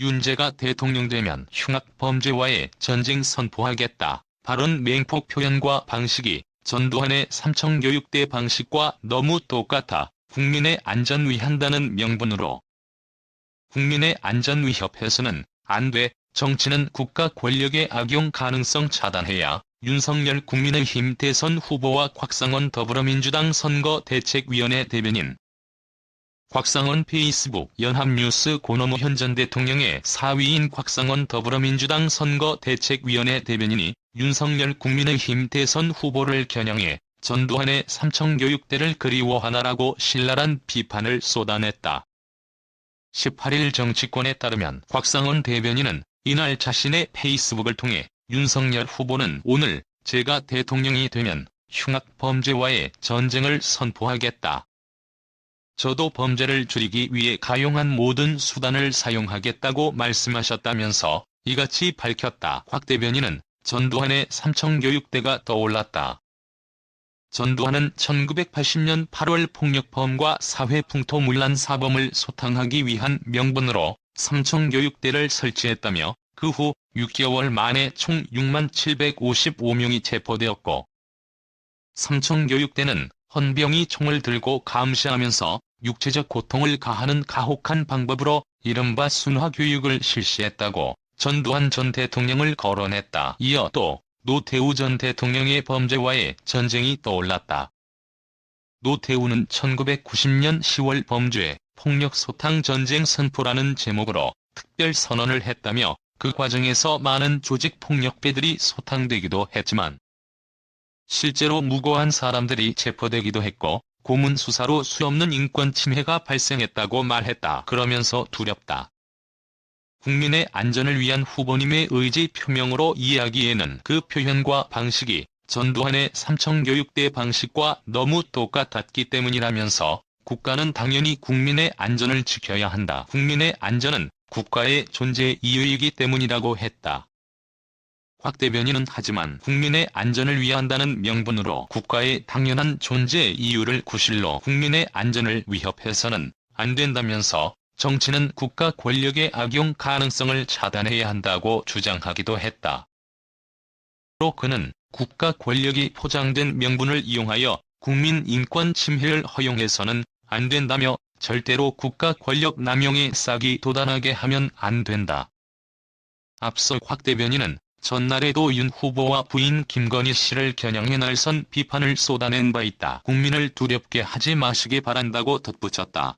윤재가 대통령 되면 흉악 범죄와의 전쟁 선포하겠다. 발언 맹폭 표현과 방식이 전두환의 삼청교육대 방식과 너무 똑같아 국민의 안전 위한다는 명분으로 국민의 안전 위협해서는 안 돼. 정치는 국가 권력의 악용 가능성 차단해야 윤석열 국민의힘 대선 후보와 곽상원 더불어민주당 선거대책위원회 대변인 곽상원 페이스북 연합뉴스 고노무 현 전 대통령의 사위인 곽상원 더불어민주당 선거대책위원회 대변인이 윤석열 국민의힘 대선 후보를 겨냥해 전두환의 삼청교육대를 그리워하나라고 신랄한 비판을 쏟아냈다. 18일 정치권에 따르면 곽상원 대변인은 이날 자신의 페이스북을 통해 윤석열 후보는 오늘 제가 대통령이 되면 흉악 범죄와의 전쟁을 선포하겠다. 저도 범죄를 줄이기 위해 가용한 모든 수단을 사용하겠다고 말씀하셨다면서 이같이 밝혔다. 곽 대변인은 전두환의 삼청교육대가 떠올랐다. 전두환은 1980년 8월 폭력범과 사회풍토 문란 사범을 소탕하기 위한 명분으로 삼청교육대를 설치했다며 그 후 6개월 만에 총 6만 755명이 체포되었고 삼청교육대는 헌병이 총을 들고 감시하면서 육체적 고통을 가하는 가혹한 방법으로 이른바 순화교육을 실시했다고 전두환 전 대통령을 거론했다. 이어 또 노태우 전 대통령의 범죄와의 전쟁이 떠올랐다. 노태우는 1990년 10월 범죄, 폭력 소탕 전쟁 선포라는 제목으로 특별 선언을 했다며 그 과정에서 많은 조직 폭력배들이 소탕되기도 했지만 실제로 무고한 사람들이 체포되기도 했고 고문 수사로 수없는 인권 침해가 발생했다고 말했다. 그러면서 두렵다. 국민의 안전을 위한 후보님의 의지 표명으로 이해하기에는 그 표현과 방식이 전두환의 삼청교육대 방식과 너무 똑같았기 때문이라면서 국가는 당연히 국민의 안전을 지켜야 한다. 국민의 안전은 국가의 존재 이유이기 때문이라고 했다. 곽 대변인은 하지만 국민의 안전을 위한다는 명분으로 국가의 당연한 존재 이유를 구실로 국민의 안전을 위협해서는 안 된다면서 정치는 국가 권력의 악용 가능성을 차단해야 한다고 주장하기도 했다. 또 그는 국가 권력이 포장된 명분을 이용하여 국민 인권 침해를 허용해서는 안 된다며 절대로 국가 권력 남용에 싹이 돋아나게 하면 안 된다. 앞서 곽 대변인은 전날에도 윤 후보와 부인 김건희 씨를 겨냥해 날선 비판을 쏟아낸 바 있다. 국민을 두렵게 하지 마시기 바란다고 덧붙였다.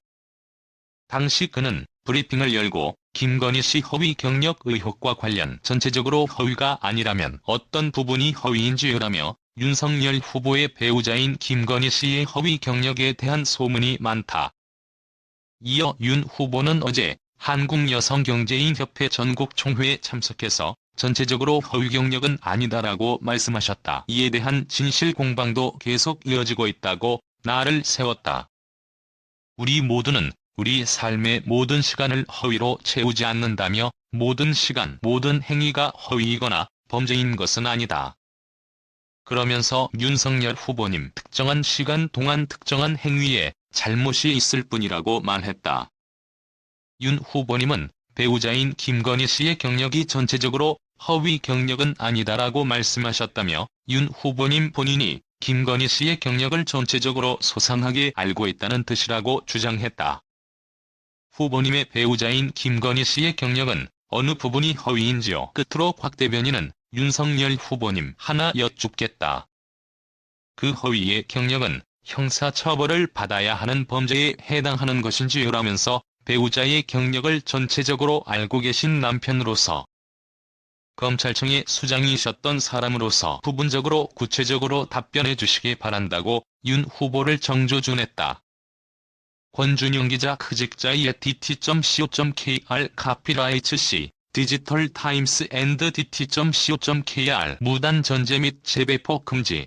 당시 그는 브리핑을 열고 김건희 씨 허위 경력 의혹과 관련 전체적으로 허위가 아니라면 어떤 부분이 허위인지라며 윤석열 후보의 배우자인 김건희 씨의 허위 경력에 대한 소문이 많다. 이어 윤 후보는 어제 한국여성경제인협회 전국총회에 참석해서 전체적으로 허위 경력은 아니다라고 말씀하셨다. 이에 대한 진실 공방도 계속 이어지고 있다고 나를 세웠다. 우리 모두는 우리 삶의 모든 시간을 허위로 채우지 않는다며 모든 시간, 모든 행위가 허위이거나 범죄인 것은 아니다. 그러면서 윤석열 후보님 특정한 시간 동안 특정한 행위에 잘못이 있을 뿐이라고 말했다. 윤 후보님은 배우자인 김건희 씨의 경력이 전체적으로 허위 경력은 아니다라고 말씀하셨다며 윤 후보님 본인이 김건희 씨의 경력을 전체적으로 소상하게 알고 있다는 뜻이라고 주장했다. 후보님의 배우자인 김건희 씨의 경력은 어느 부분이 허위인지요. 끝으로 곽 대변인은 윤석열 후보님 하나 여쭙겠다. 그 허위의 경력은 형사처벌을 받아야 하는 범죄에 해당하는 것인지요라면서 배우자의 경력을 전체적으로 알고 계신 남편으로서 검찰청의 수장이셨던 사람으로서 부분적으로 구체적으로 답변해 주시기 바란다고 윤 후보를 정조준했다. 권준영 기자 크직자의 dt.co.kr 카피라이츠 C 디지털 타임스 앤드 dt.co.kr 무단 전제 및 재배포 금지